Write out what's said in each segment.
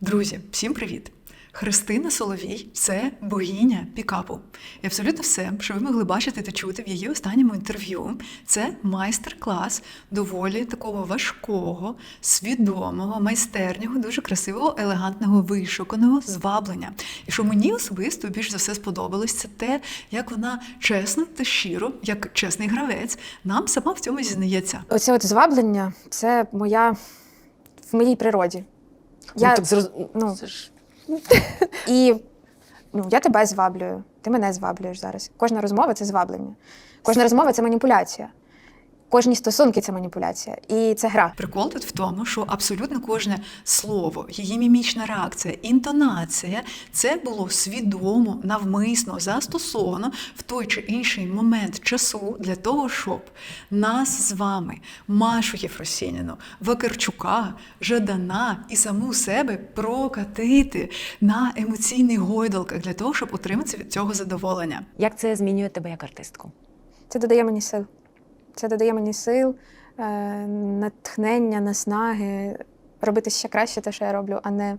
Друзі, всім привіт! Христина Соловій це богиня пікапу. І абсолютно все, що ви могли бачити та чути в її останньому інтерв'ю, це майстер-клас доволі такого важкого, свідомого, майстернього, дуже красивого, елегантного, вишуканого зваблення. І що мені особисто більш за все сподобалось, це те, як вона чесно та щиро, як чесний гравець, нам сама в цьому зізнається. Оце от зваблення це моя в моїй природі. Я, Ну, так зроз... ну, це ж... І ну, я тебе зваблюю, ти мене зваблюєш зараз. Кожна розмова це зваблення. Кожна розмова це маніпуляція. Кожні стосунки це маніпуляція. І це гра. Прикол тут в тому, що абсолютно кожне слово, її мімічна реакція, інтонація це було свідомо, навмисно застосовано в той чи інший момент часу для того, щоб нас з вами, Машу Єфросініну, Вакарчука, Жадана і саму себе прокатити на емоційних гойдалках для того, щоб отримати від цього задоволення. Як це змінює тебе як артистку? Це додає мені сил. Це додає мені сил, е, натхнення, наснаги, робити ще краще те, що я роблю, а не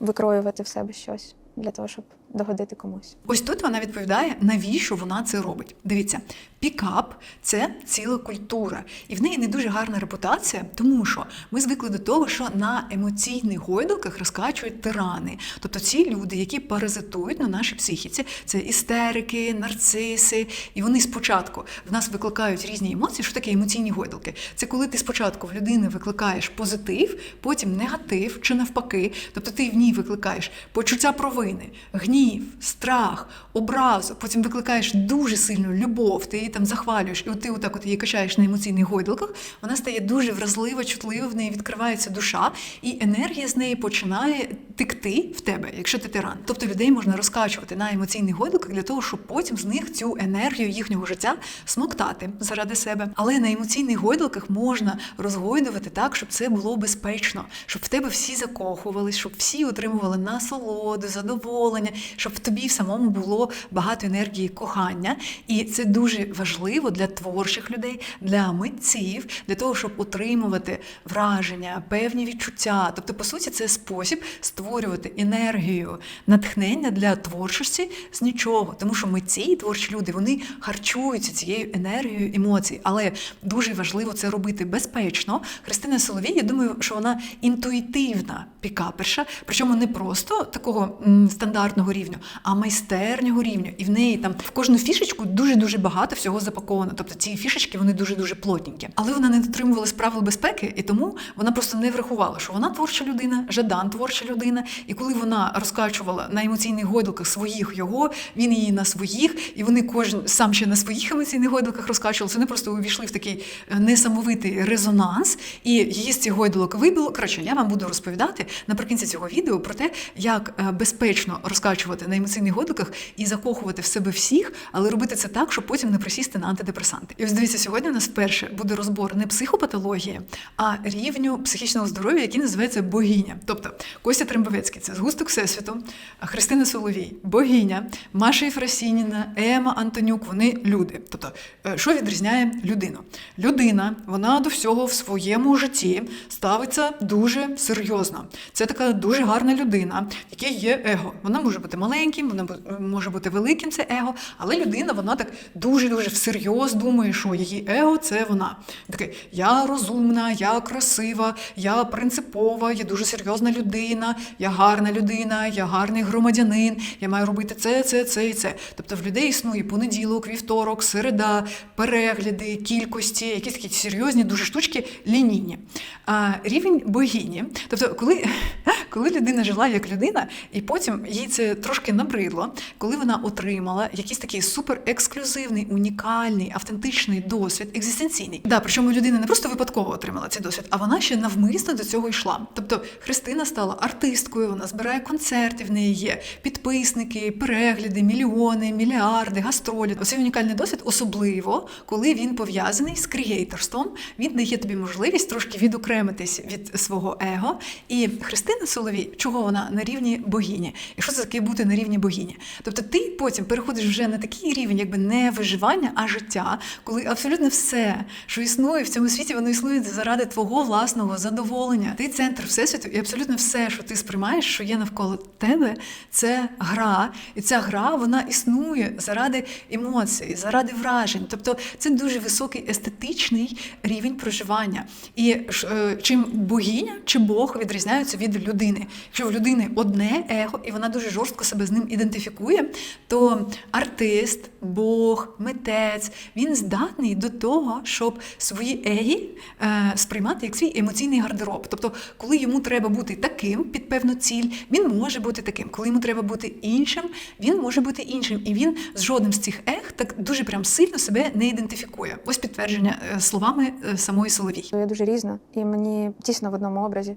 викроювати в себе щось для того, щоб догодити комусь. Ось тут вона відповідає, навіщо вона це робить. Дивіться, пікап це ціла культура, і в неї не дуже гарна репутація, тому що ми звикли до того, що на емоційних гойдалках розкачують тирани. Тобто ці люди, які паразитують на нашій психіці, це істерики, нарциси, і вони спочатку в нас викликають різні емоції. Що таке емоційні гойдалки? Це коли ти спочатку в людини викликаєш позитив, потім негатив чи навпаки. Тобто ти в ній викликаєш почуття провини, гнів, страх, образу, потім викликаєш дуже сильну любов, ти її там захвалюєш, і ти отак от її качаєш на емоційних гойдалках, вона стає дуже вразлива, чутлива, в неї відкривається душа, і енергія з неї починає текти в тебе, якщо ти тиран. Тобто людей можна розкачувати на емоційних гойдалках для того, щоб потім з них цю енергію їхнього життя смоктати заради себе. Але на емоційних гойдалках можна розгойдувати так, щоб це було безпечно, щоб в тебе всі закохувались, щоб всі отримували насолоду, задоволення, щоб в тобі в самому було багато енергії кохання. І це дуже важливо для творчих людей, для митців, для того, щоб отримувати враження, певні відчуття. Тобто, по суті, це спосіб створювати енергію, натхнення для творчості з нічого. Тому що митці і творчі люди вони харчуються цією енергією емоцій. Але дуже важливо це робити безпечно. Христина Соловій, я думаю, що вона інтуїтивна пікаперша, причому не просто такого стандартного рівня, а майстернього рівня. І в неї там в кожну фішечку дуже дуже багато всього запаковано. Тобто ці фішечки вони дуже дуже плотненькі. Але вона не дотримувалась правил безпеки, і тому вона просто не врахувала, що вона творча людина, Жадан творча людина. І коли вона розкачувала на емоційних гойдалках своїх його, він її на своїх, і вони кожен сам ще на своїх емоційних гойдалках розкачувалися. Вони просто увійшли в такий е, несамовитий резонанс, і її з цих гойдалок вибило. Коротше, я вам буду розповідати наприкінці цього відео про те, як е, безпечно розкачувати на емоційних гойдалках і закохувати в себе всіх, але робити це так, щоб потім не присісти на антидепресанти. І ось дивіться, сьогодні у нас вперше буде розбор не психопатології, а рівню психічного здоров'я, який називається богиня. Тобто Костя Трембовецький це згусток всесвіту, Христина Соловій, богиня, Маша Єфросініна, Ема Антонюк. Вони люди. Тобто, е, що відрізняє людину? Людина, вона до всього в своєму житті ставиться дуже серйозно. Це така дуже гарна людина, в якій є его. Вона може бути маленьким, вона може бути великим, це его, але людина, вона так дуже-дуже всерйоз думає, що її его це вона. Таке, я розумна, я красива, я принципова, я дуже серйозна людина, я гарна людина, я гарний громадянин, я маю робити це, це, це і це. Тобто в людей існує понеділок, вівторок, середа, перегляди, кількості, якісь такі серйозні дуже штучки лінійні. А, рівень богині, тобто, коли, коли людина жила як людина, і потім їй це трошки набридло, коли вона отримала якийсь такий суперексклюзивний, унікальний, автентичний досвід, екзистенційний. Да, причому людина не просто випадково отримала цей досвід, а вона ще навмисно до цього йшла. Тобто Христина стала артисткою, вона збирає концерти, в неї є підписники, перегляди, мільйони, мільярди, гастролі. Оцей унікальний досвід, особливо коли він пов'язаний з крієйторством. Він дає тобі можливість трошки відокремитись від свого его. І Христина Соловій чого вона на рівні богині, і що це таке бути на рівні богині. Тобто ти потім переходиш вже на такий рівень, якби не виживання, а життя, коли абсолютно все, що існує в цьому світі, воно існує заради твого власного задоволення. Ти центр всесвіту, і абсолютно все, що ти сприймаєш, що є навколо тебе, це гра, і ця гра вона існує заради емоцій, заради вражень. Тобто це дуже високий естетичний рівень проживання. І е, чим богиня чи Бог відрізняються від людини. Якщо в людини одне его, і вона дуже жорстко себе з ним ідентифікує, то артист, Бог, митець він здатний до того, щоб свої егі е, сприймати як свій емоційний гардероб. Тобто, коли йому треба бути таким під певну ціль, він може бути таким. Коли йому треба бути іншим, він може бути іншим. І він з жодним з цих ег так дуже прям сильно себе не ідентифікує. Ось підтвердження е, словами е, самої Соловій. Я дуже різна, і мені тісно в одному образі.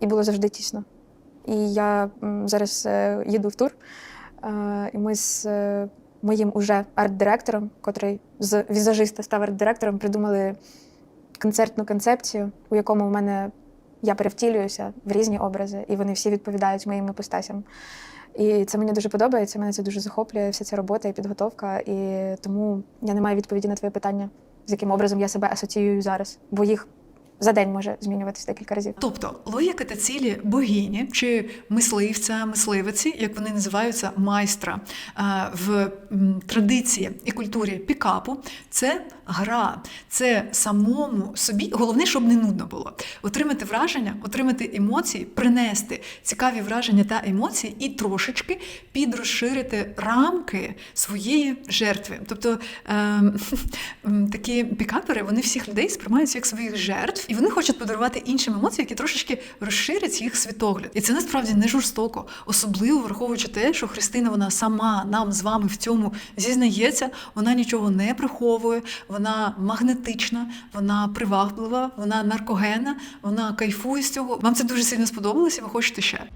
І було завжди тісно. І я зараз е, їду в тур, е, і ми з е, моїм уже арт-директором, котрий з візажиста став арт-директором, придумали концертну концепцію, у якому в мене я перевтілююся в різні образи, і вони всі відповідають моїм іпостасям. І це мені дуже подобається, мене це дуже захоплює, вся ця робота і підготовка. І тому я не маю відповіді на твоє питання, з яким образом я себе асоціюю зараз, бо їх за день може змінюватися декілька разів. Тобто логіка та цілі богині чи мисливця, мисливиці, як вони називаються, майстра е, в традиції і культурі пікапу, це гра, це самому собі. Головне, щоб не нудно було. Отримати враження, отримати емоції, принести цікаві враження та емоції і трошечки підрозширити рамки своєї жертви. Тобто ем, такі пікапери, вони всіх людей сприймають як своїх жертв, і вони хочуть подарувати іншим емоції, які трошечки розширять їх світогляд. І це насправді не жорстоко, особливо враховуючи те, що Христина вона сама нам з вами в цьому зізнається, вона нічого не приховує, вона магнетична, вона приваблива, вона наркогенна, вона кайфує з цього. Вам це дуже сильно сподобалося, ви хочете ще.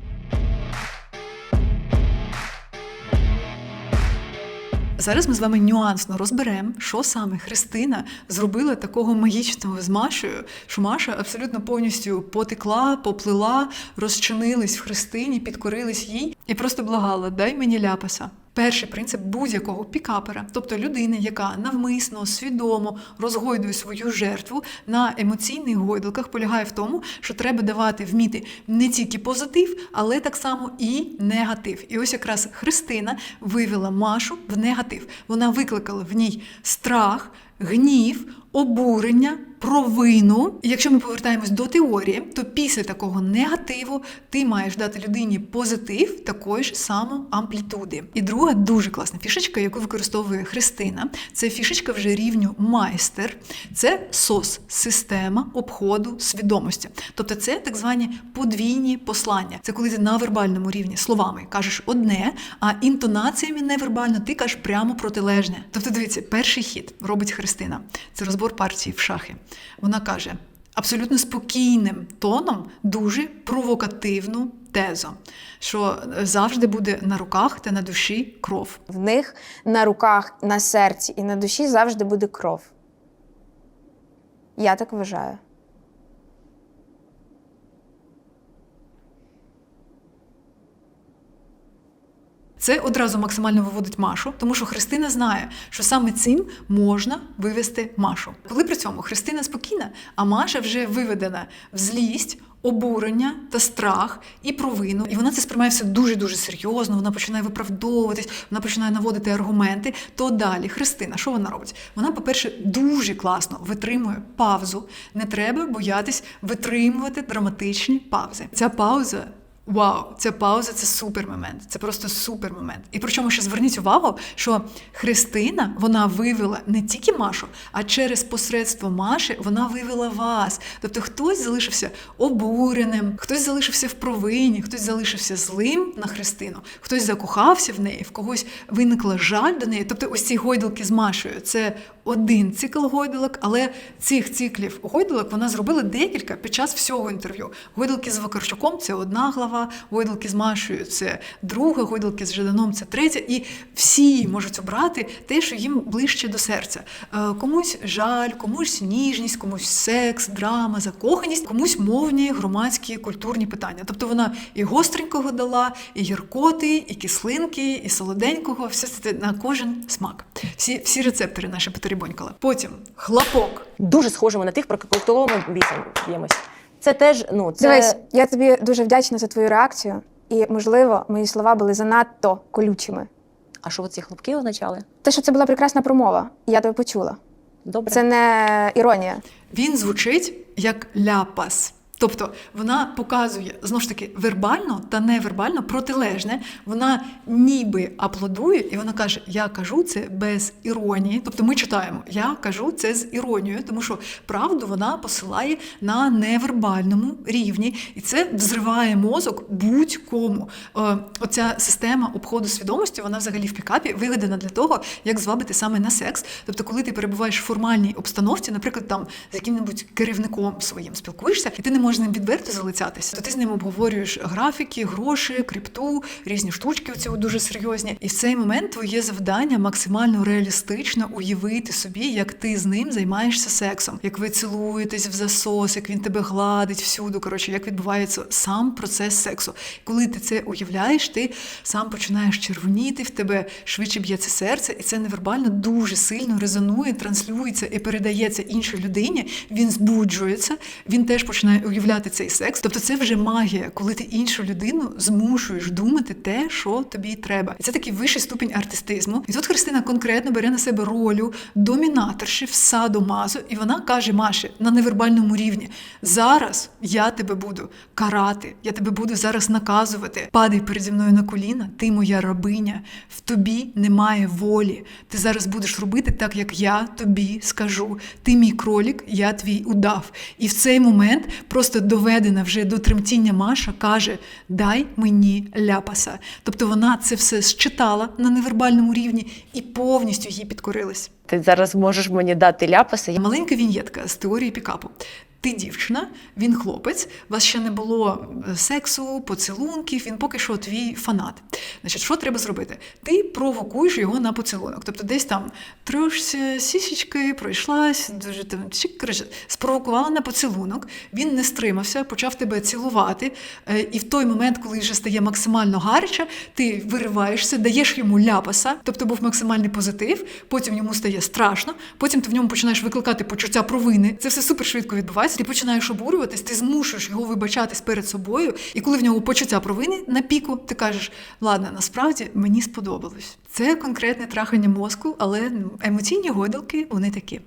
Зараз ми з вами нюансно розберемо, що саме Христина зробила такого магічного з Машею, що Маша абсолютно повністю потекла, поплила, розчинилась в Христині, підкорилась їй і просто благала: дай мені ляпаса. Перший принцип будь-якого пікапера, тобто людини, яка навмисно, свідомо розгойдує свою жертву на емоційних гойдалках, полягає в тому, що треба давати вміти не тільки позитив, але так само і негатив. І ось якраз Христина вивела Машу в негатив. Вона викликала в ній страх, гнів, обурення, провину. Якщо ми повертаємось до теорії, то після такого негативу ти маєш дати людині позитив такої ж самої амплітуди. І друга дуже класна фішечка, яку використовує Христина, це фішечка вже рівню майстер, це сос, система обходу свідомості. Тобто це так звані подвійні послання. Це коли ти на вербальному рівні словами кажеш одне, а інтонаціями невербально ти кажеш прямо протилежне. Тобто, дивіться, перший хід робить Христина. Це розбор партії в шахи. Вона каже абсолютно спокійним тоном дуже провокативну тезу, що завжди буде на руках та на душі кров. В них на руках, на серці і на душі завжди буде кров. Я так вважаю. Це одразу максимально виводить Машу, тому що Христина знає, що саме цим можна вивести Машу. Коли при цьому Христина спокійна, а Маша вже виведена в злість. Обурення та страх і провину, і вона це сприймає все дуже дуже серйозно. Вона починає виправдовуватись, вона починає наводити аргументи. То далі Христина, що вона робить? Вона, по-перше, дуже класно витримує паузу. Не треба боятись витримувати драматичні паузи. Ця пауза Вау, ця пауза це супер момент. Це просто супер момент. І причому ще зверніть увагу, що Христина вона вивела не тільки Машу, а через посередство Маші вона вивела вас. Тобто хтось залишився обуреним, хтось залишився в провині, хтось залишився злим на Христину, хтось закохався в неї, в когось виникла жаль до неї. Тобто, ось ці гойдалки з Машею це один цикл гойдалок, але цих циклів гойдалок вона зробила декілька під час всього інтерв'ю. Гойдалки з Вакарчуком це одна глава, гойдалки з Машею це друга, гойдалки з Жаданом це третя. І всі можуть обрати те, що їм ближче до серця. Е, Комусь жаль, комусь ніжність, комусь секс, драма, закоханість, комусь мовні, громадські, культурні питання. Тобто вона і гостренького дала, і гіркоти, і кислинки, і солоденького. Все це на кожен смак. Всі, всі рецептори наші потеребонькала. Потім хлопок. Дуже схожими на тих, про кого ми б'ємось. Це теж, ну, це Дивись, я тобі дуже вдячна за твою реакцію, і можливо, мої слова були занадто колючими. а що ці хлопки означали? Те, що це була прекрасна промова, і я тебе почула. Добре. Це не іронія. Він звучить як ляпас. Тобто вона показує знову ж таки вербально та невербально протилежне. Вона ніби аплодує, і вона каже: Я кажу це без іронії. Тобто ми читаємо, я кажу це з іронією, тому що правду вона посилає на невербальному рівні, і це взриває мозок будь-кому. Е, Оця система обходу свідомості, вона взагалі в пікапі вигадана для того, як звабити саме на секс. Тобто, коли ти перебуваєш в формальній обстановці, наприклад, там з яким-небудь керівником своїм спілкуєшся, і ти не можеш ним відверто залицятися, то ти з ним обговорюєш графіки, гроші, крипту, різні штучки оці от дуже серйозні. І в цей момент твоє завдання максимально реалістично уявити собі, як ти з ним займаєшся сексом, як ви цілуєтесь в засос, як він тебе гладить всюду. Коротше, як відбувається сам процес сексу. Коли ти це уявляєш, ти сам починаєш червоніти, в тебе швидше б'ється серце, і це невербально дуже сильно резонує, транслюється і передається іншій людині. Він збуджується, він теж починає уявляти цей секс. Тобто, це вже магія, коли ти іншу людину змушуєш думати те, що тобі треба. І це такий вищий ступінь артистизму. І тут Христина конкретно бере на себе роль домінаторши в садомазу, і вона каже Маші на невербальному рівні: зараз я тебе буду карати, я тебе буду зараз наказувати. Падай переді мною на коліна, ти моя рабиня, в тобі немає волі. Ти зараз будеш робити так, як я тобі скажу. Ти мій кролік, я твій удав. І в цей момент просто доведена вже до тремтіння Маша каже: Дай мені ляпаса. Тобто вона це все считала на невербальному рівні і повністю їй підкорилась. Ти зараз можеш мені дати ляпаса. Маленька віньєтка з теорії пікапу. Ти дівчина, він хлопець, у вас ще не було е, сексу, поцілунків, він поки що твій фанат. Значить, що треба зробити? Ти провокуєш його на поцілунок. Тобто десь там трошся сісічки, пройшлась, дуже там спровокувала на поцілунок, він не стримався, почав тебе цілувати. е, І в той момент, коли вже стає максимально гаряче, ти вириваєшся, даєш йому ляпаса, тобто був максимальний позитив, потім йому стає страшно, потім ти в ньому починаєш викликати почуття провини. Це все супер швидко відбувається. Ти починаєш обурюватись, ти змушуєш його вибачатись перед собою. І коли в нього почуття провини на піку, ти кажеш: ладно, насправді мені сподобалось. Це конкретне трахання мозку, але ну, емоційні гойдалки вони такі.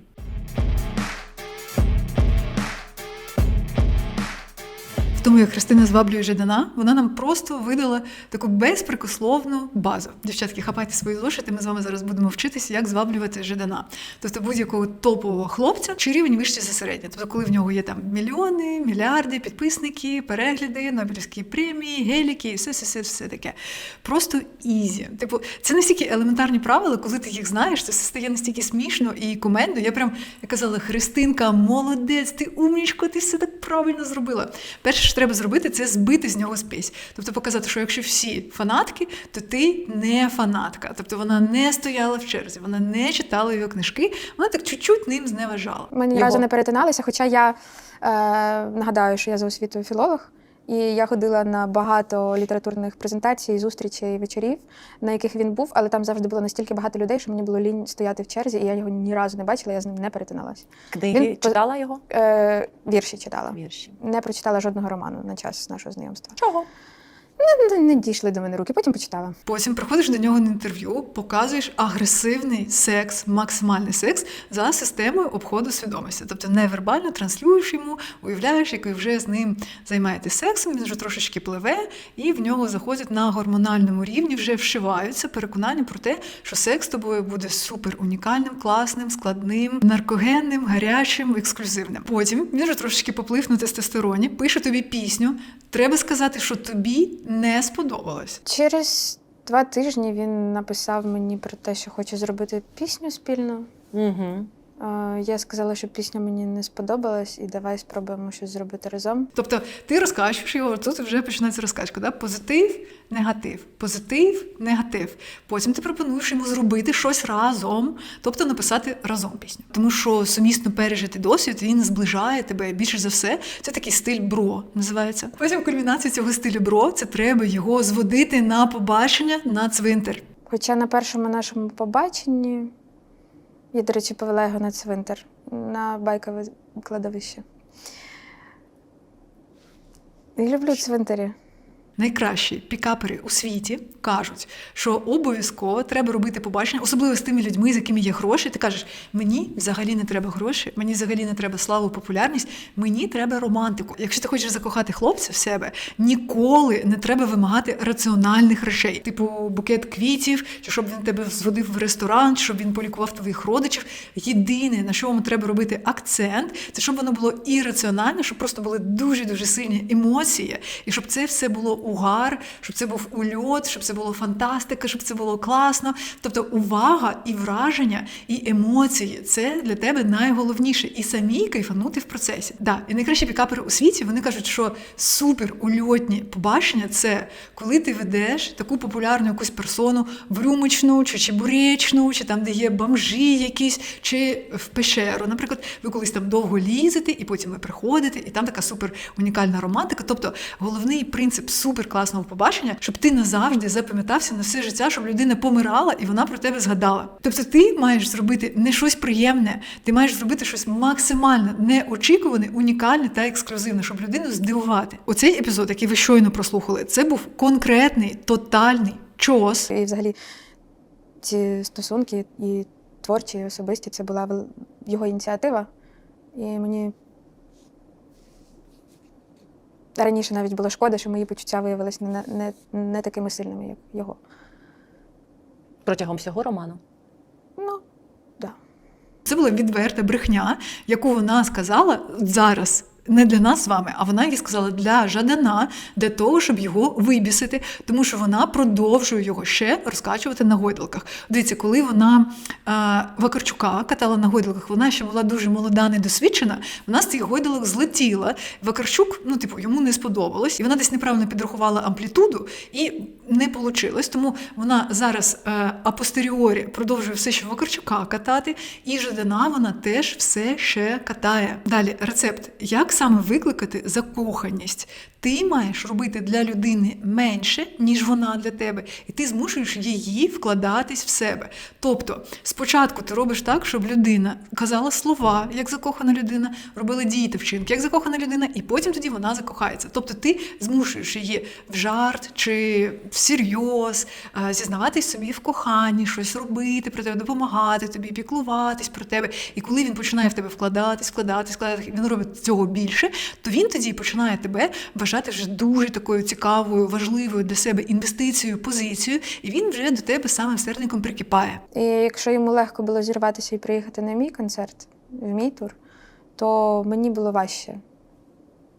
Тому, як Христина зваблює Жадана, вона нам просто видала таку безпрекословну базу. Дівчатки, хапайте свої зошити, ми з вами зараз будемо вчитися, як зваблювати Жадана. Тобто будь-якого топового хлопця чи рівень вище за середнє. Тобто, коли в нього є там мільйони, мільярди, підписники, перегляди, Нобелівські премії, геліки, і все, все, все, все таке. Просто ізі. Типу, це настільки елементарні правила, коли ти їх знаєш, це все стає настільки смішно і кумедно. Я прям я казала, Христинка, молодець, ти умнічко, ти все так правильно зробила. Перше, що треба зробити, це збити з нього спесь. Тобто показати, що якщо всі фанатки, то ти не фанатка. Тобто вона не стояла в черзі, вона не читала його книжки, вона так чуть-чуть ним зневажала. Ми ні разу не перетиналися, хоча я е, нагадаю, що я за освітою філолог. І я ходила на багато літературних презентацій, зустрічей, вечорів, на яких він був, але там завжди було настільки багато людей, що мені було лінь стояти в черзі, і я його ні разу не бачила, я з ним не перетиналася. Книги Він читала його? Е, вірші читала. Вірші. Не прочитала жодного роману на час нашого знайомства. Чого? Не, не дійшли до мене руки, потім почитала. Потім приходиш до нього на інтерв'ю, показуєш агресивний секс, максимальний секс за системою обходу свідомості. Тобто невербально транслюєш йому, уявляєш, як ви вже з ним займаєтесь сексом, він вже трошечки пливе, і в нього заходять на гормональному рівні, вже вшиваються переконання про те, що секс з тобою буде супер унікальним, класним, складним, наркогенним, гарячим, ексклюзивним. Потім він вже трошечки поплив на тестостероні, пише тобі пісню. Треба сказати, що тобі не сподобалось. Через два тижні він написав мені про те, що хоче зробити пісню спільно. Угу. Я сказала, що пісня мені не сподобалась, і давай спробуємо щось зробити разом. Тобто ти розкачуєш його, тут вже починається розкачка. Да? Позитив, негатив, позитив, негатив. Потім ти пропонуєш йому зробити щось разом, тобто написати разом пісню. Тому що сумісно пережити досвід він зближає тебе більше за все. Це такий стиль бро називається. Потім кульмінація цього стилю бро це треба його зводити на побачення на цвинтар. Хоча на першому нашому побаченні я, до речі, повела його на цвинтар, на байкове кладовище. Я люблю цвинтарі. Найкращі пікапери у світі кажуть, що обов'язково треба робити побачення, особливо з тими людьми, з якими є гроші. Ти кажеш, мені взагалі не треба гроші, мені взагалі не треба славу, популярність, мені треба романтику. Якщо ти хочеш закохати хлопця в себе, ніколи не треба вимагати раціональних речей, типу букет квітів, чи щоб він тебе зводив в ресторан, чи щоб він полікував твоїх родичів. Єдине, на вам треба робити акцент, це щоб воно було і щоб просто були дуже дуже сильні емоції, і щоб це все було угар, щоб це був ульот, щоб це було фантастика, щоб це було класно. Тобто увага і враження, і емоції це для тебе найголовніше. І самі кайфанути в процесі. Да, і найкращі пікапери у світі вони кажуть, що супер ульотні побачення це коли ти ведеш таку популярну якусь персону в рюмочну, чи чебуречну, чи там, де є бомжі якісь, чи в пещеру. Наприклад, ви колись там довго лізете, і потім ви приходите, і там така супер унікальна романтика. Тобто головний принцип супер класного побачення, щоб ти назавжди запам'ятався на все життя, щоб людина помирала і вона про тебе згадала. Тобто, ти маєш зробити не щось приємне, ти маєш зробити щось максимально неочікуване, унікальне та ексклюзивне, щоб людину здивувати. Оцей епізод, який ви щойно прослухали, це був конкретний, тотальний чос. І взагалі ці стосунки і творчі, особисті це була його ініціатива. І мені раніше навіть було шкода, що мої почуття виявилися не, не, не такими сильними, як його. Протягом всього роману. Ну, да. Це була відверта брехня, яку вона сказала зараз. Не для нас з вами, а вона її сказала для Жадана, для того, щоб його вибісити, тому що вона продовжує його ще розкачувати на гойдалках. Дивіться, коли вона е, Вакарчука катала на гойдалках, вона ще була дуже молода, недосвідчена. Вона з цих гойдалок злетіла. Вакарчук, ну типу, йому не сподобалось, і вона десь неправильно підрахувала амплітуду і не вийшло. Тому вона зараз е, апостеріорі продовжує все ще Вакарчука катати, і Жадана вона теж все ще катає. Далі рецепт. Як саме викликати закоханість? Ти маєш робити для людини менше, ніж вона для тебе, і ти змушуєш її вкладатись в себе. Тобто, спочатку ти робиш так, щоб людина казала слова, як закохана людина, робила дії та вчинки, як закохана людина, і потім тоді вона закохається. Тобто ти змушуєш її в жарт чи всерйоз е, зізнаватись собі в коханні, щось робити про тебе, допомагати тобі, піклуватись про тебе. І коли він починає в тебе вкладатись, вкладатись, вкладатись, він робить цього більше, то він тоді починає тебе вважати вже дуже такою цікавою, важливою для себе інвестицією, позицією, і він вже до тебе самим сердником прикипає. І якщо йому легко було зірватися і приїхати на мій концерт, в мій тур, то мені було важче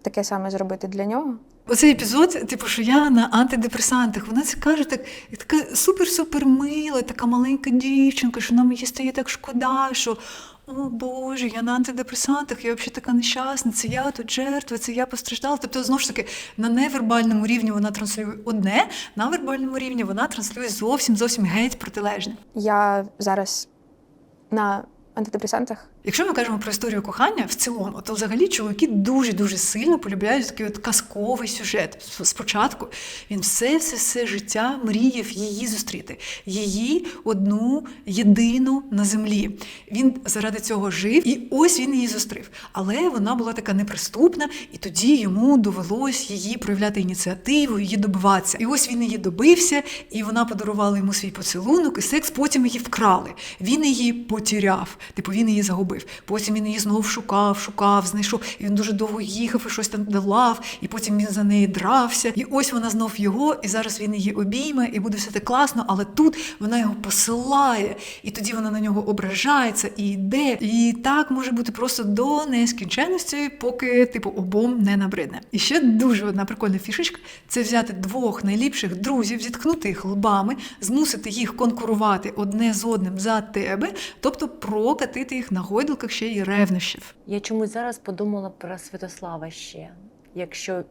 таке саме зробити для нього. Оцей епізод, типу, що я на антидепресантах, вона це каже так, така супер-супер мила, така маленька дівчинка, що нам її стає так шкода, що о Боже, я на антидепресантах, я взагалі така нещасна, це я тут жертва, це я постраждала. Тобто, знову ж таки, на невербальному рівні вона транслює одне, на вербальному рівні вона транслює зовсім зовсім геть протилежне. Я зараз на антидепресантах. Якщо ми кажемо про історію кохання в цілому, то взагалі чоловіки дуже дуже сильно полюбляють такий от казковий сюжет. Спочатку він все все все життя мріяв її зустріти, її одну єдину на землі. Він заради цього жив, і ось він її зустрів. Але вона була така неприступна, і тоді йому довелось її проявляти ініціативу, її добиватися. І ось він її добився, і вона подарувала йому свій поцілунок, і секс потім її вкрали. Він її потіряв, типу він її загубив. Зробив. Потім він її знов шукав, шукав, знайшов. І він дуже довго їхав і щось там давав, і потім він за неї дрався. І ось вона знов його, і зараз він її обійме, і буде все так класно. Але тут вона його посилає, і тоді вона на нього ображається і йде. І так може бути просто до нескінченності, поки типу обом не набридне. І ще дуже одна прикольна фішечка це взяти двох найліпших друзів, зіткнути їх лбами, змусити їх конкурувати одне з одним за тебе, тобто прокатити їх на гойдалках ще й ревнощів. Я чомусь зараз подумала про Святослава ще. Якщо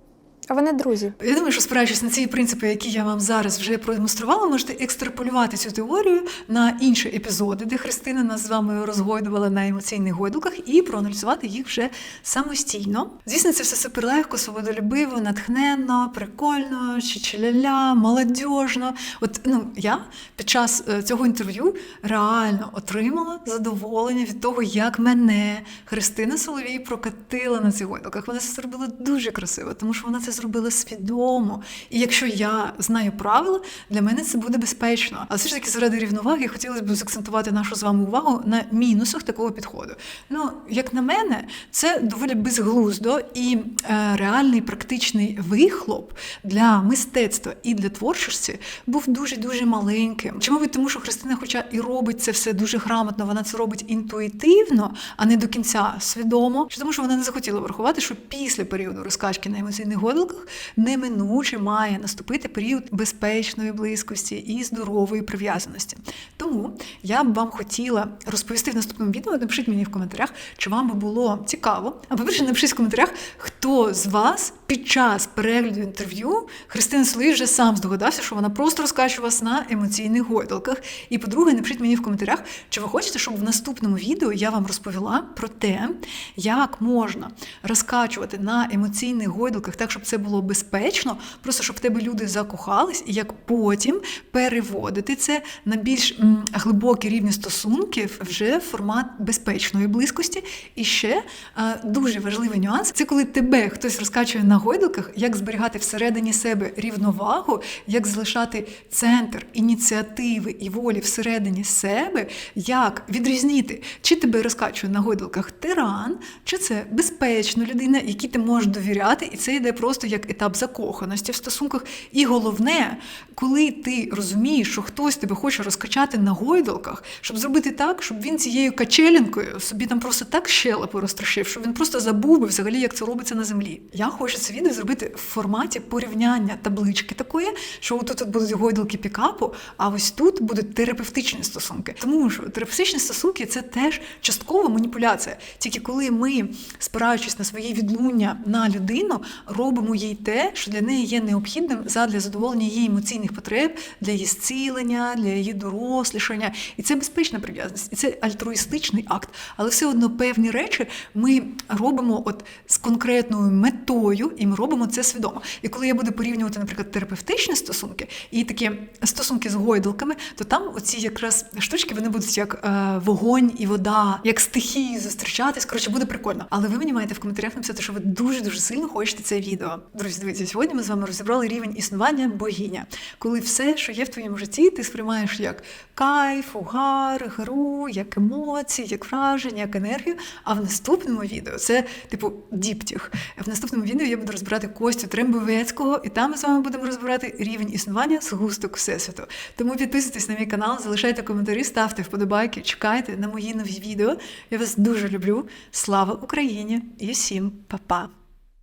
А вони друзі. Я думаю, що спираючись на ці принципи, які я вам зараз вже продемонструвала, можете екстраполювати цю теорію на інші епізоди, де Христина нас з вами розгойдувала на емоційних гойдалках, і проаналізувати їх вже самостійно. Звісно, це все суперлегко, свободолюбиво, натхненно, прикольно, чичеляля, молодіжно. От ну я під час е, цього інтерв'ю реально отримала задоволення від того, як мене Христина Соловій прокатила на цих гойдалках. Вона це зробила дуже красиво, тому що вона це зробила свідомо. І якщо я знаю правила, для мене це буде безпечно. Але все ж таки, заради рівноваги, хотілося б закцентувати нашу з вами увагу на мінусах такого підходу. Ну, як на мене, це доволі безглуздо і е, реальний практичний вихлоп для мистецтва і для творчості був дуже дуже маленьким. Чи мабуть, тому що Христина, хоча і робить це все дуже грамотно, вона це робить інтуїтивно, а не до кінця свідомо. Чи тому, що вона не захотіла врахувати, що після періоду розкачки на емоційних гойдалках неминуче має наступити період безпечної близькості і здорової прив'язаності. Тому я б вам хотіла розповісти в наступному відео. Напишіть мені в коментарях, чи вам би було цікаво. А по-перше, напишіть в коментарях, хто з вас під час перегляду інтерв'ю Христина Соловій вже сам здогадався, що вона просто розкачує вас на емоційних гойдалках. І по-друге, напишіть мені в коментарях, чи ви хочете, щоб в наступному відео я вам розповіла про те, як можна розкачувати на емоційних гойдалках так, щоб це було безпечно, просто щоб в тебе люди закохались, і як потім переводити це на більш м, глибокі рівні стосунків вже в формат безпечної близькості. І ще е, дуже важливий нюанс це коли тебе хтось розкачує на гойдалках, як зберігати всередині себе рівновагу, як залишати центр ініціативи і волі всередині себе, як відрізнити, чи тебе розкачує на гойдалках тиран, чи це безпечна людина, якій ти можеш довіряти, і це йде просто як етап закоханості в стосунках. І головне, коли ти розумієш, що хтось тебе хоче розкачати на гойдалках, щоб зробити так, щоб він цією качелінкою собі там просто так щелепу розтрощив, щоб він просто забув би взагалі, як це робиться на землі. Я хочу це відео зробити в форматі порівняння таблички такої, що тут тут будуть гойдалки пікапу, а ось тут будуть терапевтичні стосунки. Тому що терапевтичні стосунки це теж часткова маніпуляція. Тільки коли ми, спираючись на своє відлуння на людину, робимо їй те, що для неї є необхідним задля задоволення її емоційних потреб, для її зцілення, для її дорослішання. І це безпечна прив'язаність, і це альтруїстичний акт. Але все одно певні речі ми робимо от з конкретною метою, і ми робимо це свідомо. І коли я буду порівнювати, наприклад, терапевтичні стосунки і такі стосунки з гойдалками, то там оці якраз штучки вони будуть як е, вогонь і вода, як стихії зустрічатись. Коротше, буде прикольно. Але ви мені маєте в коментарях написати, що ви дуже дуже сильно хочете це відео. Друзі, дивіться, сьогодні ми з вами розібрали рівень існування богиня, коли все, що є в твоєму житті, ти сприймаєш як кайф, угар, гру, як емоції, як враження, як енергію. А в наступному відео це типу діптіх. В наступному відео я буду розбирати Костю Трембовецького, і там ми з вами будемо розбирати рівень існування згусток всесвіту. Тому підписуйтесь на мій канал, залишайте коментарі, ставте вподобайки, чекайте на мої нові відео. Я вас дуже люблю. Слава Україні і всім па-па!